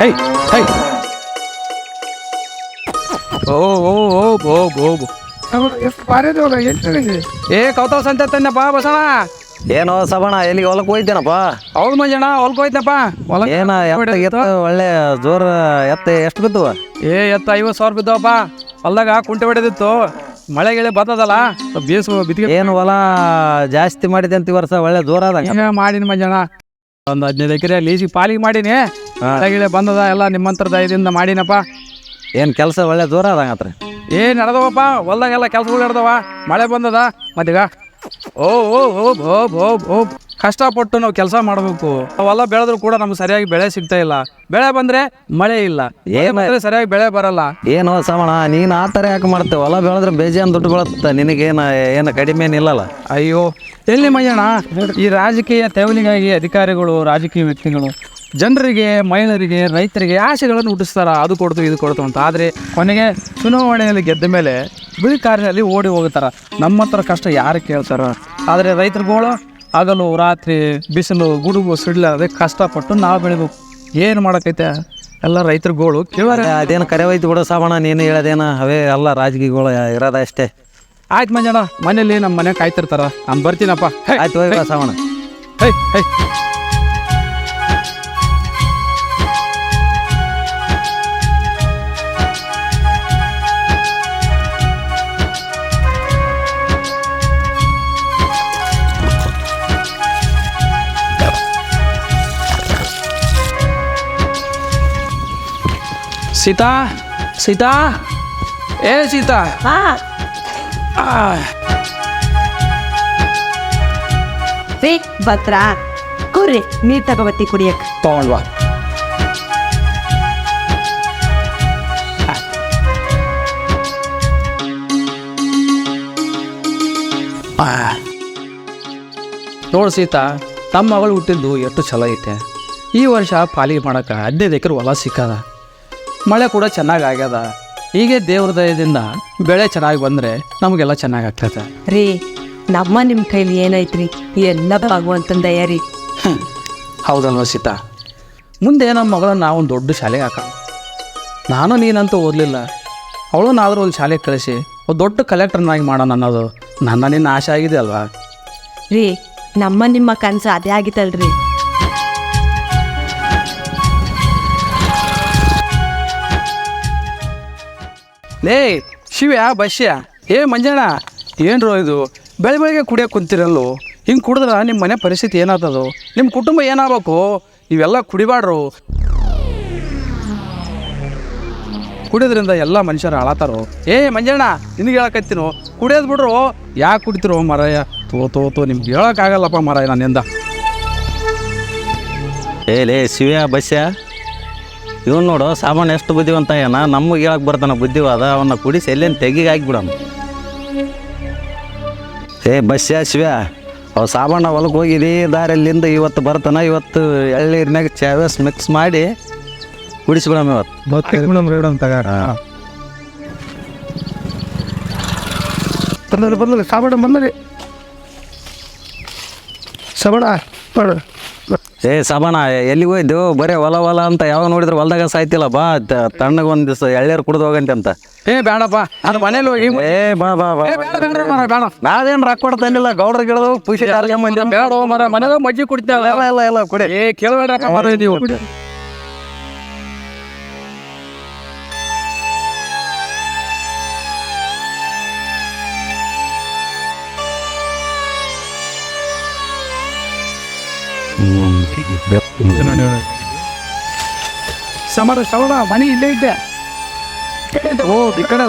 High ಹೈ ಹೈ ಓ ಓ ಓ ಬೋ ಬೋ ಏ ಕೌತಾವ ಸಂತೆ ತಂದಪ್ಪ ಬಸಣ ಏನೋ ಸಬಣ ಎಲ್ಲಿಗೆ ಹೊಲಕ್ಕೆ ಹೋಯ್ತೇನಪ್ಪ? ಹೌದು ಮಂಜಣ್ಣ ಹೊಲಕ್ಕೆ ಹೋಯ್ತನಪ್ಪ. ಹೊಲ ಏನ ಎತ್ತ ಎತ್ತ ಒಳ್ಳೆ ಜೋರ ಎತ್ತ ಎಷ್ಟು ಬಿದ್ದವ ಏ ಎತ್ತ ಐವತ್ತು ಸಾವಿರ ಬಿದ್ದವಪ್ಪ. ಹೊಲ್ದಾಗ ಕುಂಟೆ ಹೊಡೆದಿತ್ತು. ಮಳೆ ಗಿಳೆ ಬರ್ತದಲ್ಲ ಬೇಸು ಬಿತ್ತಿಗೆ ಏನು ಹೊಲ ಜಾಸ್ತಿ ಮಾಡಿದೆ ಅಂತ ಈ ವರ್ಷ ಒಳ್ಳೆ ಜೋರ ಮಾಡೀನಿ ಮಂಜಣ್ಣ. ಒಂದು ಹದಿನೈದು ಎಕರೆ ಲೀಸಿಗೆ ಪಾಲಿಗೆ ಮಾಡೀನಿ. ಗಿಳೆ ಬಂದದ ಎಲ್ಲ ನಿಮ್ಮಂತರ ದಯದಿಂದ ಮಾಡಿನಪ್ಪ. ಏನು ಕೆಲಸ ಒಳ್ಳೆ ದೂರ ಅದಂಗತ್ರ ಹತ್ರ ಏ ನಡೆದವಪ್ಪ? ಹೊಲ್ದಾಗೆಲ್ಲ ಕೆಲ್ಸಗಳು ನಡೆದವ. ಮಳೆ ಬಂದದ ಮತ್ತೀಗ? ಓ ಓ ಓ ಓ ಓ ಓ ಕಷ್ಟಪಟ್ಟು ನಾವು ಕೆಲಸ ಮಾಡಬೇಕು. ಅವೆಲ್ಲ ಬೆಳೆದ್ರು ಕೂಡ ನಮ್ಗೆ ಸರಿಯಾಗಿ ಬೆಳೆ ಸಿಗ್ತಾ ಇಲ್ಲ. ಬೆಳೆ ಬಂದ್ರೆ ಮಳೆ ಇಲ್ಲ. ಏನು ಸರಿಯಾಗಿ ಬೆಳೆ ಬರಲ್ಲ. ಏನು ಸಮಣ ನೀನು ಆ ಥರ ಯಾಕೆ ಮಾಡ್ತೇವೆ ಹೊಲ ಬೆಳೆದ್ರೆ ಬೇಜಾನ್ ದುಡ್ಡು ಬೀಳುತ್ತೆ. ನಿನಗೇನು ಏನು ಕಡಿಮೆ ಏನಿಲ್ಲಲ್ಲ ಅಯ್ಯೋ ಎಲ್ಲಿ ಮಯ್ಯಣ್ಣ ಈ ರಾಜಕೀಯ ತೆವಲಿಗಾಗಿ ಅಧಿಕಾರಿಗಳು ರಾಜಕೀಯ ವ್ಯಕ್ತಿಗಳು ಜನರಿಗೆ ಮಹಿಳೆಯರಿಗೆ ರೈತರಿಗೆ ಆಸೆಗಳನ್ನು ಹುಟ್ಟಿಸ್ತಾರ? ಅದು ಕೊಡ್ತು ಇದು ಕೊಡ್ತು ಅಂತ. ಆದರೆ ಕೊನೆಗೆ ಚುನಾವಣೆಯಲ್ಲಿ ಗೆದ್ದ ಮೇಲೆ ಬಿಳಿ ಕಾರಿನಲ್ಲಿ ಓಡಿ ಹೋಗುತ್ತಾರೆ. ನಮ್ಮ ಹತ್ರ ಕಷ್ಟ ಯಾರು ಕೇಳ್ತಾರ? ಆದರೆ ರೈತರುಗಳು ಹಗಲು ರಾತ್ರಿ ಬಿಸಿಲು ಗುಡುಗು ಸಿಡ್ಲಾರದೆ ಕಷ್ಟಪಟ್ಟು ನಾವು ಬೆಳಿಬೇಕು. ಏನು ಮಾಡಕೈತೆ? ಎಲ್ಲ ರೈತರುಗಳು ಕೇಳಾರ ಅದೇನು ಕರೆ ಹೋಯ್ತು ಬಿಡೋ ನೀನು ಹೇಳೋದೇನ? ಅವೇ ಎಲ್ಲ ರಾಜಕೀಯಗಳು ಇರೋದ ಅಷ್ಟೇ. ಆಯ್ತು ಮಂಜಣ್ಣ ಮನೇಲಿ ನಮ್ಮ ಮನೆ ಕಾಯ್ತಿರ್ತಾರ. ನಾನು ಬರ್ತೀನಪ್ಪ. ಆಯ್ತು ಸಾಬಣ ಹೇ, ಹೇ. ಸೀತಾ ಸೀತಾ ಏ ಸೀತಾ ಹಾ ಆ, ರೀ ಭದ್ರಾ ಕುರ್ರಿ ನೀರ್ ತಗೋಬತ್ತಿ ಕುಡಿಯಕ್ ತಗೊಂಡ್ ಬಾ ಆ. ನೋಡು ಸೀತಾ ತಮ್ಮ ಮಗಳು ಹುಟ್ಟಿದ್ದು ಎಷ್ಟು ಚಲೋ ಐತೆ. ಈ ವರ್ಷ ಪಾಲಿಗೆ ಮಾಡಕ್ಕೆ ಹದಿನೈದು ಎಕರೆ ಹೊಲ ಸಿಕ್ಕದ. ಮಳೆ ಕೂಡ ಚೆನ್ನಾಗಿ ಆಗ್ಯದ. ಹೀಗೆ ದೇವ್ರ ದಯದಿಂದ ಬೆಳೆ ಚೆನ್ನಾಗಿ ಬಂದರೆ ನಮಗೆಲ್ಲ ಚೆನ್ನಾಗಿ ಆಗ್ತದೆ ರೀ ನಮ್ಮ ನಿಮ್ಮ ಕೈಲಿ ಏನೈತ್ರಿ? ಎಲ್ಲ ಭಗವಂತನ ದಯ ರೀ. ಹೌದಲ್ವ ಸೀತಾ? ಮುಂದೆ ನಮ್ಮ ಮಗಳನ್ನ ನಾವು ಒಂದು ದೊಡ್ಡ ಶಾಲೆಗೆ ಹಾಕೋಣ ನಾನು ನೀನಂತೂ ಓದಲಿಲ್ಲ. ಅವಳನ್ನಾದರೂ ಒಂದು ಶಾಲೆಗೆ ಕಳಿಸಿ ಒಂದು ದೊಡ್ಡ ಕಲೆಕ್ಟರ್ನಾಗಿ ಮಾಡೋಣ ಅನ್ನೋದು ನನ್ನ ನಿನ್ನ ಆಸೆ ಆಗಿದೆ ಅಲ್ವಾ? ರೀ ನಮ್ಮ ನಿಮ್ಮ ಕನಸು ಅದೇ ಆಗಿತ್ತಲ್ರಿ. ಲೇ, ಶಿವ್ಯಾ, ಬಶ್ಯ, ಏ ಮಂಜಣ್ಣ, ಏನ್ರೋ ಇದು? ಬೆಳೆ ಬೆಳಗ್ಗೆ ಕುಡಿಯೋಕೆ ಕುಂತಿರಲ್ಲು. ಹಿಂಗೆ ಕುಡಿದ್ರೆ ನಿಮ್ಮ ಮನೆ ಪರಿಸ್ಥಿತಿ ಏನಾಗ್ತದೋ ನಿಮ್ಮ ಕುಟುಂಬ ಏನಾಗಬೇಕು? ಇವೆಲ್ಲ ಕುಡಿಬಾಡ್ರು ಕುಡಿಯೋದ್ರಿಂದ ಎಲ್ಲ ಮನುಷ್ಯರು ಹಾಳಾತಾರೋ ಏ ಮಂಜಣ್ಣ, ನಿನಗೆ ಹೇಳಕತ್ತೀನೋ. ಕುಡಿಯೋದು ಬಿಡ್ರು ಯಾಕೆ ಕುಡಿತಿರೋ ಮಾರಾಯ? ತೋ ತೋ ತೋ, ನಿಮ್ಗೆ ಹೇಳೋಕ್ಕಾಗಲ್ಲಪ್ಪ ಮಾರಾಯ ನನ್ನಿಂದ. ಏ ಲೇ, ಶಿವ್ಯಾ ಬಸ್ಯ ಇವನು ನೋಡು ಸಾಬಣ್ಣ ಎಷ್ಟು ಬುದ್ಧಿವಂತ ಏನ? ನಮಗೆ ಹೇಳಕ್ ಬರ್ತಾನ ಬುದ್ಧಿವಾದ ಅವನ್ನ ಕುಡಿಸಿ ಎಲ್ಲೇನು ತೆಗಿಗೆ ಹಾಕ್ಬಿಡೋಣ ಏ ಬಸ್ ಶಿವ್ಯ ಅವ ಸಾಬಣ್ಣ ಹೊಲಕ್ಕೆ ಹೋಗಿದಿ ದಾರಿಯಲ್ಲಿಂದ ಇವತ್ತು ಬರ್ತಾನ ಇವತ್ತು ಎಳ್ಳೀರ್ನಾಗ ಚಾವೇಸ್ ಮಿಕ್ಸ್ ಮಾಡಿ ಕುಡಿಸ್ಬಿಡಮ್ಮ ಇವತ್ತು ಬಂದಲ್ಲಿ ಬಂದಲ್ಲ ಸಾಬಣ ಬಂದಲ್ಲಿ ಸಬಣ ಏ ಸಬಣ ಎಲ್ಲಿಗೆ ಹೋಯ್ದು ಬರೀ ಹೊಲ ಹೊಲ ಅಂತ ಯಾವಾಗ ನೋಡಿದ್ರೆ ಹೊಲ್ದಾಗ ಸಾಯ್ತಿಲ್ಲ. ಬಾ ತಣ್ಣಗೆ ಒಂದು ದಿವಸ ಎಳ್ಳೇರ್ ಕುಡ್ದು ಹೋಗಂತೆ ಅಂತ. ಏ ಬೇಡಪ್ಪ ಅದು ಮನೇಲಿ ಹೋಗಿ ಏ ಬಾ ಬಾ ಬಾ. ಏ, ಬೇಡ ಬೇಡ ಮಾರ್ರೆ, ಬೇಡ ನಾವೇನು ರೊಕ್ಕ ಕೊಡ್ತಾನಿಲ್ಲ ಗೌಡ್ರ ಗಿಡದು ಪುಷಿ ಬೇಡ ಮರ ಮನೆದಾಗ ಮಜ್ಜಿ ಕುಡಿತೇವೆ ಎಲ್ಲ ಎಲ್ಲ ಎಲ್ಲ ಕುಡಿ. ಏ ಮರ ನೀವು ಸಮರ ಶ್ರವಣ ಮನೆ ಇಲ್ಲೇ ಇದ್ದೆ. ಓ ಈ ಕಡೆ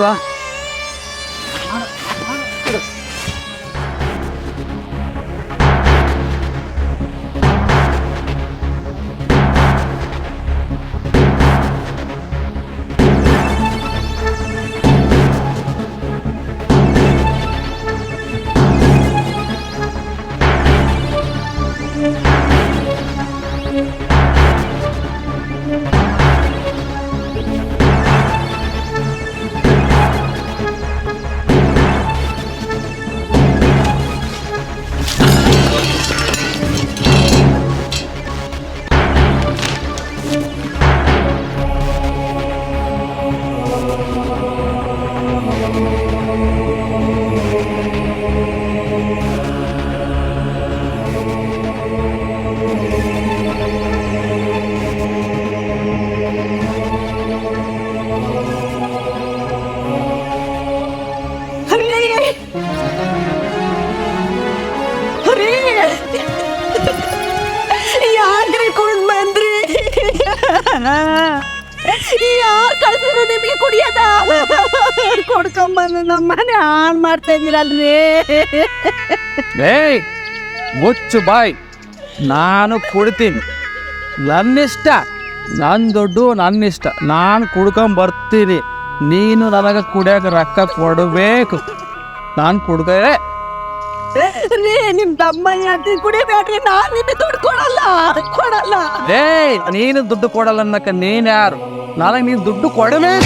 ಕುಡಿಯದ? ಕೊಡ್ಕೊಂಬಂದು ನಮ್ಮನೆ ಹಾಳು ಮಾಡ್ತಾ ಇದ್ದೀರಲ್ರಿ. ಏಯ್ ಮುಚ್ಚು ಬಾಯ್. ನಾನು ಕುಡ್ತೀನಿ. ನನ್ನಿಷ್ಟ ನನ್ನ ದುಡ್ಡು ನನ್ನಿಷ್ಟ. ನಾನು ಕುಡ್ಕೊಂಡ್ ಬರ್ತೀನಿ ನೀನು ನನಗೆ ಕುಡಿಯೋಕೆ ರೊಕ್ಕ ಕೊಡಬೇಕು. ನಾನು ಕುಡ್ದರೆ ರೀ ನಿಮ್ ತಮ್ಮಯ್ಯ ಅಂತ ಕುಡಿಬೇಡ್ರಿ ನಾನ್ ನಿ ದುಡ್ಡು ಕೊಡಲ್ಲ ಕೊಡಲ್ಲ. ಏಯ್ ನೀನು ದುಡ್ಡು ಕೊಡಲ್ಲ ಅನ್ನಕ್ಕೆ, ನೀನ್ ಯಾರು? ನನಗೆ ನೀನು ದುಡ್ಡು ಕೊಡಬೇಕು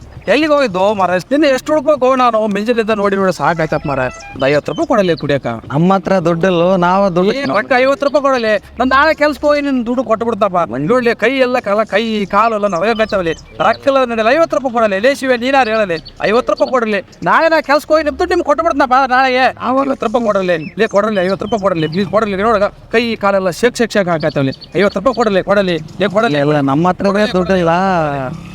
ಎಲ್ಲಿಗೆ ಹೋಗಿದ್ದು ಮರ ನಿನ್ನೆ ಎಷ್ಟು ಹುಡ್ಬೇಕು ನಾನು ಮಿಂಜಿನಿಂದ ನೋಡಿ ನೋಡಿ ಸಾಕಾಯ್ತಪ್ಪ ಮರ ಒಂದು ಐವತ್ತು ರೂಪಾಯಿ ಕೊಡಲಿ ಕುಡಿಯಕ ನಮ್ಮ ಹತ್ರ ದುಡ್ಡಲ್ಲು ನಾವು ದುಡ್ಡು ಒಟ್ಟು ಐವತ್ತು ರೂಪಾಯಿ ಕೊಡಲಿ. ನಾನು ನಾಳೆ ಕೆಲ್ಸಕ್ಕೆ ಹೋಗಿ ನಿನ್ನ ದುಡ್ಡು ಕೊಟ್ಟು ಬಿಡ್ತಪ್ಪ ನೋಡ್ಲಿ ಕೈ ಎಲ್ಲ ಕಲ ಕೈ ಕಾಲು ಎಲ್ಲ ನಡಗತ್ತವಲ್ಲಿ ರಕ್ಕಲ್ಲ ನಡೆಯಲ್ಲ ಐವತ್ತು ರೂಪಾಯಿ ಕೊಡಲಿ. ಲೇಸಿವೆ ನೀನಾರು ಹೇಳಲಿ. ಐವತ್ತು ರೂಪಾಯಿ ಕೊಡಲಿ. ನಾಳೆ ನಾ ಕೆಲ್ಸಕ್ಕೆ ಹೋಗಿ ನಿಮ್ಮ ದುಡ್ಡು ನಿಮ್ಗೆ ಕೊಟ್ಟು ಬಿಡ್ತನಪ್ಪ ನಾಳೆಗೆ ಐವತ್ತು ರೂಪಾಯಿ ಕೊಡಲಿ. ಲೇ ಕೊಡಲಿ ಐವತ್ತು ರೂಪಾಯಿ ಕೊಡಲಿ. ಪ್ಲೀಸ್ ಕೊಡಲಿ ನೋಡಗ. ಕೈ ಕಾಲೆಲ್ಲ ಶೇಕ್ ಶೇಕ್ ಶೇಕ್ ಹಾಕತ್ತವಲ್ಲಿ ಐವತ್ತು ರೂಪಾಯಿ ಕೊಡಲಿ ಕೊಡಲಿ. ಲೇ ಕೊಡಲಿ. ಎಲ್ಲ ನಮ್ಮ ದುಡ್ಡಿಲ್ಲ ಹತ್ರ ದುಡ್ಡು.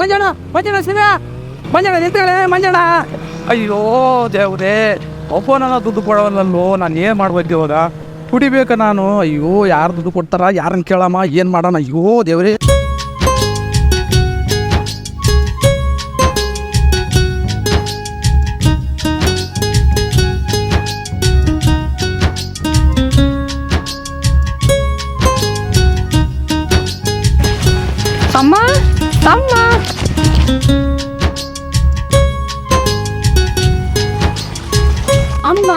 ಮಂಜಣ್ಣ ಮಂಜಣ್ಣ ಮಂಜಣ್ಣ ನಿಂತೇಳೆ ಮಂಜಣ್ಣ. ಅಯ್ಯೋ ದೇವ್ರೇ. ಒಬ್ಬ ನನ್ನ ದುಡ್ಡು ಕೊಡವಲ್ಲೋ ನಾನು ಏನು ಮಾಡ್ಬೇಕು ಇವಾಗ? ಕುಡಿಬೇಕು ನಾನು. ಅಯ್ಯೋ ಯಾರು ದುಡ್ಡು ಕೊಡ್ತಾರ ಯಾರನ್ನ ಕೇಳಮ್ಮ ಏನು ಮಾಡೋಣ? ಅಯ್ಯೋ ದೇವ್ರೇ. ಅಮ್ಮ ಅಮ್ಮ ಅಮ್ಮ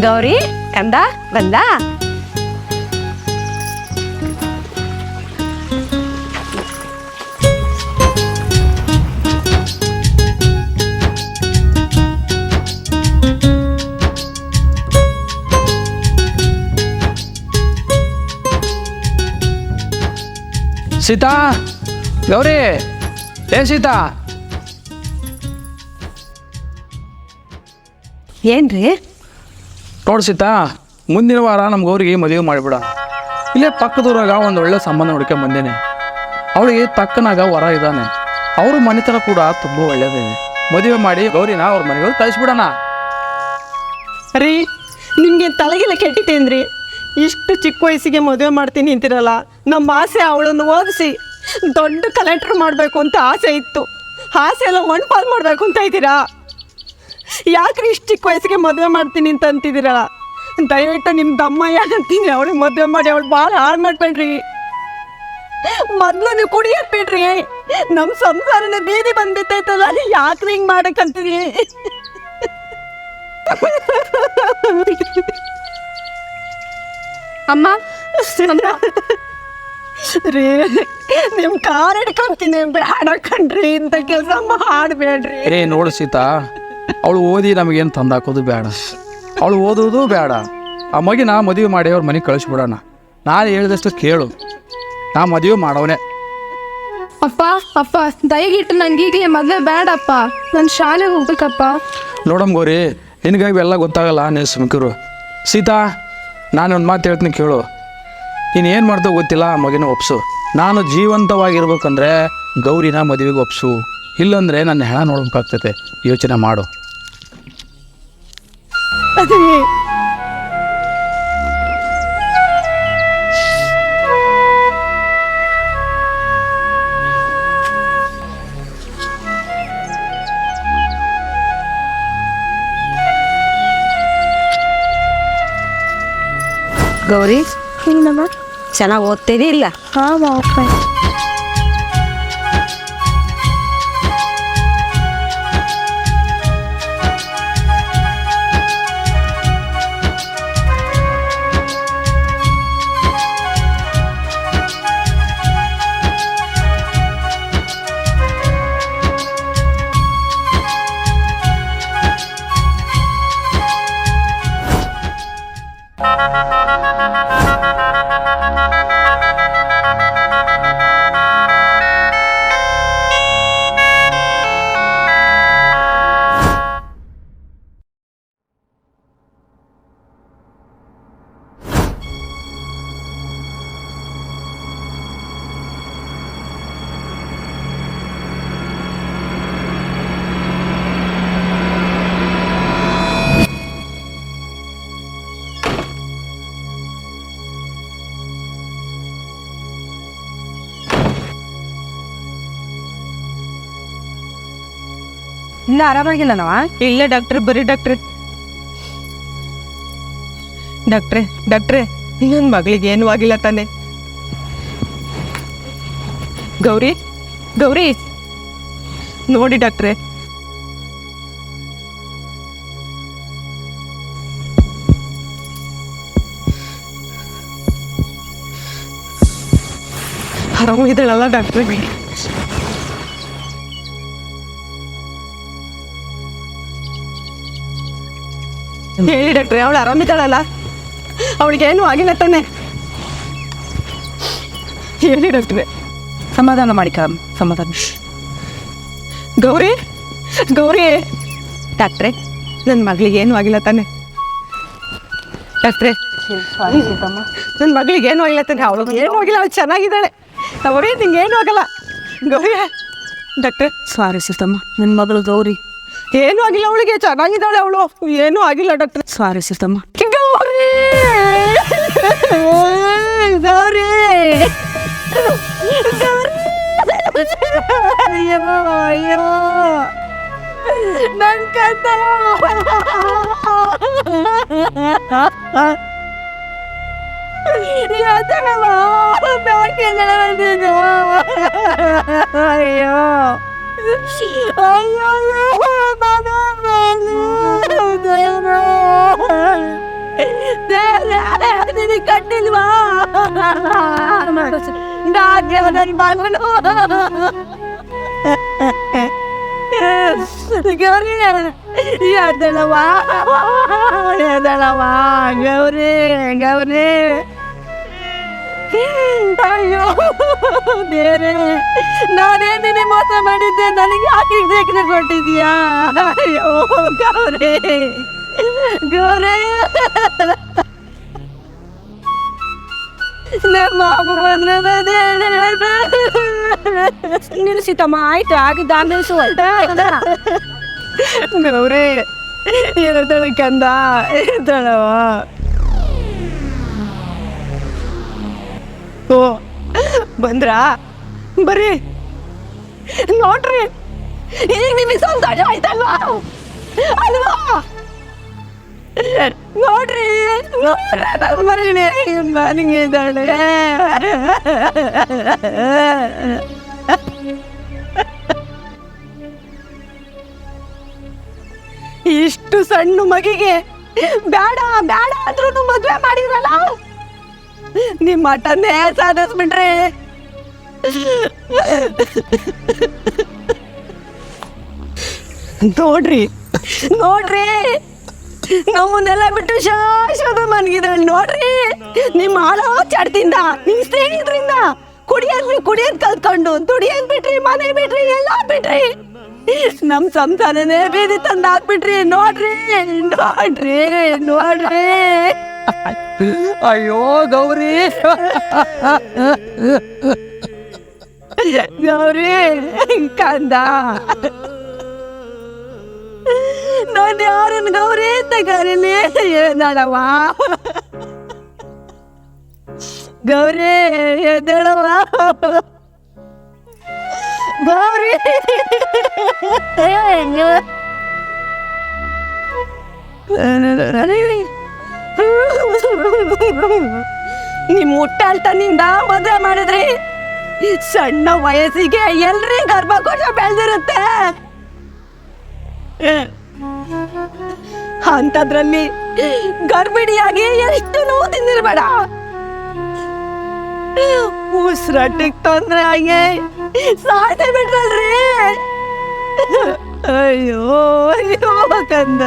ಗೌರಿ ಕಂದ ಬಂದ ಸೀತಾ? ಗೌರಿ ಏ ಸೀತಾ? ಏನ್ರಿ? ನೋಡು ಸೀತಾ ಮುಂದಿನ ವಾರ ನಮ್ಮ ಗೌರಿಗೆ ಮದುವೆ ಮಾಡಿಬಿಡ ಇಲ್ಲೇ ಪಕ್ಕದೂರಾಗ ಒಂದು ಒಳ್ಳೆ ಸಂಬಂಧ ಹುಡ್ಕೊಂಡು ಬಂದೇನೆ. ಅವಳಿಗೆ ತಕ್ಕನಾಗ ವರ ಇದ್ದಾನೆ ಅವ್ರ ಮನೆತನ ಕೂಡ ತುಂಬ ಒಳ್ಳೇದಿದೆ ಮದುವೆ ಮಾಡಿ ಗೌರಿನ ಅವ್ರ ಮನೆಗೆ ಕಳಿಸ್ಬಿಡೋಣ. ರೀ ನಿಮಗೆ ತಲೆಗೆಲ್ಲ ಕೆಟ್ಟಿತೇನ್ರಿ ಇಷ್ಟು ಚಿಕ್ಕ ವಯಸ್ಸಿಗೆ ಮದುವೆ ಮಾಡ್ತೀನಿ ಅಂತಿರಲ್ಲ, ನಮ್ಮ ಆಸೆ ಅವಳನ್ನು ಓದಿಸಿ ದೊಡ್ಡ ಕಲೆಕ್ಟ್ರ್ ಮಾಡಬೇಕು ಅಂತ ಆಸೆ ಇತ್ತು. ಆಸೆ ಎಲ್ಲ ಪಾಲ್ ಮಾಡಬೇಕು ಅಂತ ಇದ್ದೀರಾ? ಯಾಕ್ರಿ ಇಷ್ಟು ಚಿಕ್ಕ ವಯಸ್ಸಿಗೆ ಮದುವೆ ಮಾಡ್ತೀನಿ ಅಂತ ಅಂತಿದ್ದೀರಲ್ಲ ದಯವಿಟ್ಟು ನಿಮ್ಮ ದಮ್ಮ ಯಾಕಂತೀನಿ ಅವಳಿಗೆ ಮದುವೆ ಮಾಡಿ, ಅವಳು ಭಾಳ ಹಾಳು ಮಾಡ್ಬೇಡ್ರಿ. ಮೊದಲು ನೀವು ಕುಡಿಯೋದ್ ಬಿಡ್ರಿ ನಮ್ಮ ಸಂಸಾರನ ಬೀದಿ ಬಂದಿತ್ತೈತಲ್ಲ ಯಾಕ್ರಿ ಹಿಂಗೆ ಮಾಡಕ್ಕಂತೀರಿ ಅಮ್ಮ ರೀ ನಿಮ್ ಕಾರ್ ಹಿಡ್ಕೊಂತೀನಿ ಬೇಡ ಕಣ್ರಿ ಇಂಥ ಕೆಲಸ ಮಾಡಬೇಡ್ರಿ ಏ ನೋಡು ಸೀತಾ ಅವಳು ಓದಿ ನಮಗೇನು ತಂದಾಕೋದು ಬೇಡ ಅವಳು ಓದೋದು ಬೇಡ ಆ ಮಗಿನ ಮದುವೆ ಮಾಡಿ ಅವ್ರ ಮನೆಗೆ ಕಳಿಸ್ಬಿಡೋಣ. ನಾನು ಹೇಳಿದಷ್ಟು ಕೇಳು. ನಾ ಮದುವೆ ಮಾಡೋನೆ. ಅಪ್ಪ ಅಪ್ಪ ದಯಗಿಟ್ಟು ನಂಗೆ ಈಗಲೇ ಮದುವೆ ಬೇಡಪ್ಪ ನಾನು ಶಾಲೆಗೆ ಹೋಗ್ಬೇಕಪ್ಪ. ನೋಡಮ್ ಗೌರಿ ನಿನಗೆ ಎಲ್ಲ ಗೊತ್ತಾಗಲ್ಲ ನೀನು ಸುಮ್ಕಿರು ಸೀತಾ ನಾನು ಒಂದು ಮಾತು ಹೇಳ್ತೀನಿ ಕೇಳು. ನೀನು ಏನು ಮಾಡ್ತೋ ಗೊತ್ತಿಲ್ಲ ಆ ಮಗಿನ ಒಪ್ಸು. ನಾನು ಜೀವಂತವಾಗಿರ್ಬೇಕಂದ್ರೆ ಗೌರಿನ ಮದುವೆಗೆ ಒಪ್ಸು. ಇಲ್ಲಂದ್ರೆ ನನ್ನ ಹೆಣ ನೋಡ್ಬೇಕಾಗ್ತೈತೆ ಯೋಚನೆ ಮಾಡು. ಗೌರಿ? ಚೆನ್ನಾಗಿ ಓದ್ತೀರಿ ಇಲ್ಲ? ಹಾಂ ಅಪ್ಪ ಇನ್ನ ಆರಾಮಾಗಿಲ್ಲ ನಾವ ಇಲ್ಲ ಡಾಕ್ಟ್ರೆ, ಬರೀ ಡಾಕ್ಟ್ರೆ. ಡಾಕ್ಟ್ರೆ ಡಾಕ್ಟ್ರೆ ನನ್ನ ಮಗಳಿಗೆ ಏನೂ ಆಗಿಲ್ಲ ತಾನೆ. ಗೌರಿ ಗೌರಿ. ನೋಡಿ ಡಾಕ್ಟ್ರೆ. ಆರಾಮಿದ್ದಾಳಲ್ಲ ಡಾಕ್ಟ್ರೆ. ಹೇಳಿ ಡಾಕ್ಟ್ರೆ ಅವಳು ಆರಾಮಿದ್ದಾಳಲ್ಲ? ಅವಳಿಗೆ ಏನೂ ಆಗಿಲ್ಲ ತಾನೆ. ಹೇಳಿ ಡಾಕ್ಟ್ರೆ. ಸಮಾಧಾನ ಮಾಡಿಕ ಸಮಾಧಾನ. ಗೌರಿ ಗೌರಿ. ಡಾಕ್ಟ್ರೆ ನನ್ನ ಮಗಳಿಗೆ ಏನೂ ಆಗಿಲ್ಲ ತಾನೆ. ಡಾಕ್ಟ್ರೆ ನನ್ನ ಮಗಳಿಗೆ ಏನು ಆಗಿಲ್ಲ ತಾನೆ. ಅವಳು ಏನೂ ಆಗಿಲ್ಲ ಅವಳು ಚೆನ್ನಾಗಿದ್ದಾಳೆ. ಗೌರಿ ನಿಂಗೆ ಏನು ಆಗಲ್ಲ. ಗೌರಿ ಡಾಕ್ಟ್ರೆ. ಸ್ವಾರಿ ಸಿರ್ತಮ್ಮ ನನ್ನ ಮಗಳು ಗೌರಿ. ಏನೂ ಆಗಿಲ್ಲ ಅವಳಿಗೆ. ಚೆನ್ನಾಗಿದ್ದಾಳೆ ಅವಳು. ಏನೂ ಆಗಿಲ್ಲ ಡಾಕ್ಟ್ರೆ. ಸಾರಿ ಸಿರ್ತಮ್ಮ ಗೌರಿ! ಗೌರಿ! ಅಯ್ಯೋ ಅಯ್ಯೋ ನನ್ ಕತ್ತ ಅಯ್ಯೋ ಅಯ್ಯೋ ಕಟ್ಟಿಲ್ವಾ ನನ್ನ ಮಗನು ಗೌರಿ ಎದ್ದಳವ ಎದ್ದಳವ ಗೌರಿ ಗೌರಿ ಅಯ್ಯೋ ಬೇರೆ ನಾನೇ ನಿನ್ನೆ ಮೋಸ ಮಾಡಿದ್ದೆ ನನಗೆ ಯಾಕೆ ಬೇಕನೆ ಕೊಟ್ಟಿದ್ಯಾ ಅಯ್ಯೋ ಗೌರಿ ಗೌರಿ ನಮ್ಮ ಮಗು ಬಂದ್ರೆ ನಿಲ್ಲಿಸಿತಮ್ಮ ಆಯ್ತು ಆಗಿದ್ದ ಆಮೇಲೆ ಗೌರಿ ಇರದಳ ಕಂದ ಇರ್ತಾಳವ ಓ ಬಂದ್ರಾ? ಬರ್ರಿ. ನೋಡ್ರಿ. ಈಗ ನಿಮಗೆ ಸಂತೋಷ ಆಯ್ತಲ್ವಾ? ಅಲ್ವಾ? ನೋಡ್ರಿ. ಮರಳಿ ನನಗೆ ಇದ್ದಾಳೆ. ಇಷ್ಟು ಸಣ್ಣ ಮಗಿಗೆ ಬೇಡ ಬೇಡ ಅಂದ್ರೂ ಮದುವೆ ಮಾಡಿದ್ರಲ್ಲ? ನಿಮ್ಮ ತಂದೆ ಸಾಧಿಸ್ಬಿಟ್ರಿ. ನೋಡ್ರಿ ನೋಡ್ರಿ. ನಮ್ಮನ್ನೆಲ್ಲ ಬಿಟ್ಟು ಶಾಶ್ವತ ಮನ್ಗಿದ್ರಲ್ಲಿ ನೋಡ್ರಿ. ನಿಮ್ಮ ಹಾಳೋ ಚಡ್ತಿಂದ ನಿಮ್ಮ ಸ್ನೇಹಿತರಿಂದ ಕುಡಿಯೋದ್ ಕುಡಿಯೋದ್ ಕಲ್ತ್ಕೊಂಡು ದುಡಿಯೋದ್ ಬಿಟ್ರಿ, ಮನೆ ಬಿಟ್ರಿ, ಎಲ್ಲ ಬಿಟ್ರಿ. ನಮ್ ಸಂಸಾರನೇ ಬೀದಿ ತಂದು ಹಾಕ್ಬಿಟ್ರಿ ನೋಡ್ರಿ ನೋಡ್ರಿ ನೋಡ್ರಿ. ಅಯ್ಯೋ ಗೌರಿ. ಗೌರಿ ಕಂದ. ನಾನು ಯಾರನ್ನ ಗೌರಿ ಅಂತ ಕರೀಲಿ? ಎದಳವ ಗೌರಿ ಎದಳವ ಗೌರಿ. ನಿಮ್ ಮುಟ್ಟಾಳ್ತನಿಂದ ಮದುವೆ ಮಾಡಿದ್ರಿ? ಸಣ್ಣ ವಯಸ್ಸಿಗೆ ಎಲ್ರಿ ಗರ್ಭಕೋಶ ಬೆಳೆದಿರುತ್ತೆ. ಅಂಥದ್ರಲ್ಲಿ ಗರ್ಭಿಣಿಯಾಗಿ ಎಷ್ಟು ನೋವು ತಿಂದಿರ್ಬೇಡ. ಉಸಿರಾಟಕ್ಕೆ ತೊಂದ್ರೆ ಆಗಿ ಸಾಧ್ಯ ಬಿಟ್ರಲ್ರಿ. ಅಯ್ಯೋ ಅಯ್ಯೋ ಕಂದ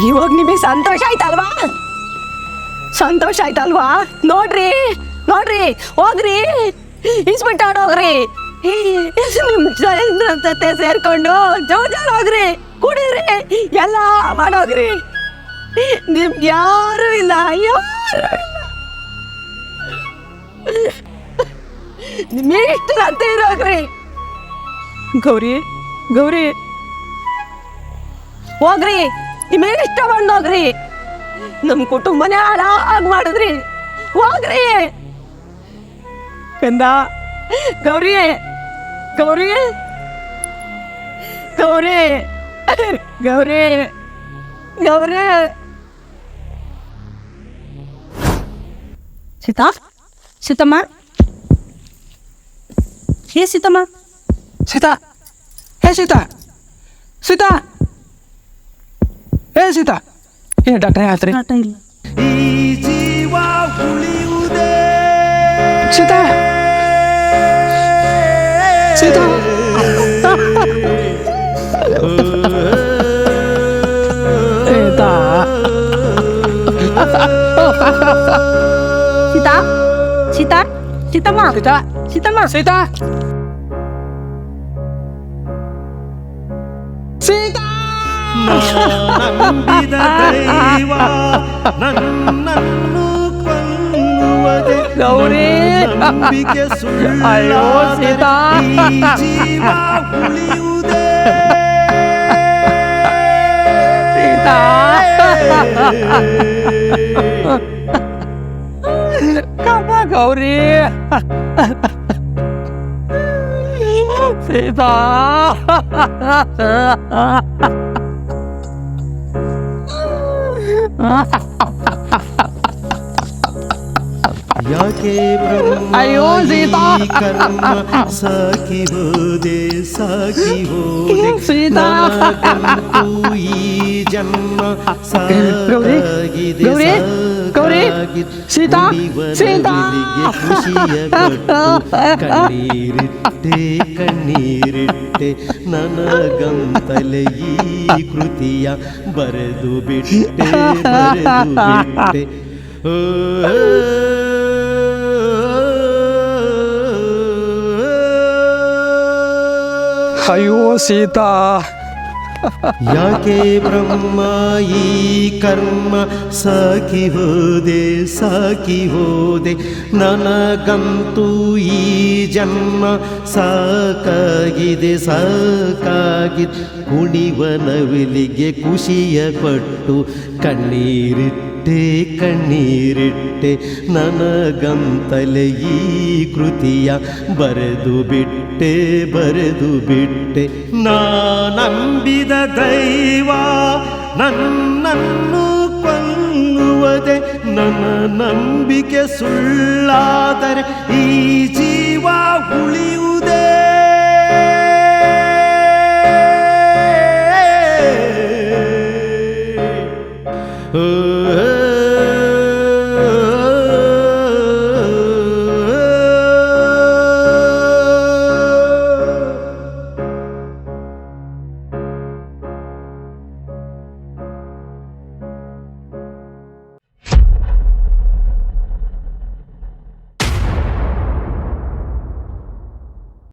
ಇವಾಗ ನಿಮಗೆ ಸಂತೋಷ ಆಯ್ತಲ್ವಾ ಸಂತೋಷ ಆಯ್ತಲ್ವಾ ನೋಡ್ರಿ ನೋಡ್ರಿ ಹೋಗ್ರಿ ಇಸ್ಬಿಟ್ಟು ಹೋಗ್ರಿ ನಿಮ್ ಜನ ಜೊತೆ ಸೇರ್ಕೊಂಡು ಜೋಜಾರ್ ಹೋಗ್ರಿ ಕುಡೀರಿ ಎಲ್ಲ ಮಾಡೋಗ್ರಿ ನಿಮ್ಗೆ ಯಾರು ಇಲ್ಲ ಯಾರು ನಿಮ್ಗೆ ಅಂತ ಇರೋಗ್ರಿ ಗೌರಿ ಗೌರಿ. ಹೋಗ್ರಿ ನಿಮಗೆ ಇಷ್ಟ ಬಂದೋಗ್ರಿ ನಮ್ಮ ಕುಟುಂಬನೇ ಹಾಳಾಗ್ ಮಾಡಿದ್ರಿ. ಹೋಗ್ರಿ. ಕಂದ, ಗೌರಿ ಗೌರಿ. ಗೌರಿ ಗೌರಿ ಗೌರಿ. ಸೀತಾ, ಸೀತಮ್ಮ. ಹೇ ಸೀತಮ್ಮ ಸೀತಾ ಹೇ ಸೀತಾ ಸೀತಾ ಏ ಸೀತಾ ಏ ಡಾಕ್ಟ್ರೇ ಆತ್ರಿ ಸೀತಾ ಸೀತಾ ಸೀತಾ ಸೀತಾ ಸೀತಾ ಸೀತಮ್ಮ ಸೀತಾ ಸೀತಮ್ಮ ಸೀತಾ ಸೀತಾ ನಂಬಿದ ದೈವ ನನ್ನನ್ನು ಕೊಲ್ಲುವುದೇ ಗೌರಿ. ನನ್ನ ನಂಬಿಕೆ ಅಯ್ಯೋ, ಸೀತಾ. ಸುಳ್ಳಾದರೆ ಈ ಜೀವ ಉಳಿಯುವುದೇ ಸೀತಾ ಕಮ್ಮ ಗೌರಿ ಸೀತಾ ಯಾಕೆ ಅಯ್ಯೋ, ಸೀತಾ. ಸಾಕಿ ಹೋದೆ ಸಾಕಿ ಹೋದೆ ಸೀತಾ. ಈ ಜನ್ಮ ಸಾಕಾಗಿದೆ ಗೌರಿ. ಸೀತಾ, ಸೀತಾ. ಖುಷಿಯ ಕಣ್ಣೀರಿಟ್ಟೆ ಕಣ್ಣೀರಿಟ್ಟೆ ನನಗಂತಲೆ ಈ ಕೃತಿಯ ಬರೆದು ಬಿಟ್ಟೆ ಬರೆದು ಬಿಟ್ಟೆ ಓ ಅಯ್ಯೋ ಸೀತಾ. ಯಾಕೆ ಬ್ರಹ್ಮ ಈ ಕರ್ಮ ಸಾಕಿ ಹೋದೆ ಸಾಕಿ ಹೋದೆ? ನನಗಂತೂ ಈ ಜನ್ಮ ಸಾಕಾಗಿದೆ ಸಾಕಾಗಿದೆ. ಕುಣಿವ ನವಿಲಿಗೆ ಖುಷಿಯ ಪಟ್ಟು ಕಣ್ಣೀರಿಟ್ಟೆ ಕಣ್ಣೀರಿಟ್ಟೆ. ನನಗಂತಲೇ ಈ ಕೃತಿಯ ಬರೆದು ಬಿಟ್ಟೆ ಬರೆದು ಬಿಟ್ಟೆ. ನಾ ನಂಬಿದ ದೈವ ನನ್ನನ್ನು ಕೊಲ್ಲುವುದೇ ನನ್ನ ನಂಬಿಕೆ ಸುಳ್ಳಾದರೆ ಈ ಜೀವ ಉಳಿಯುವ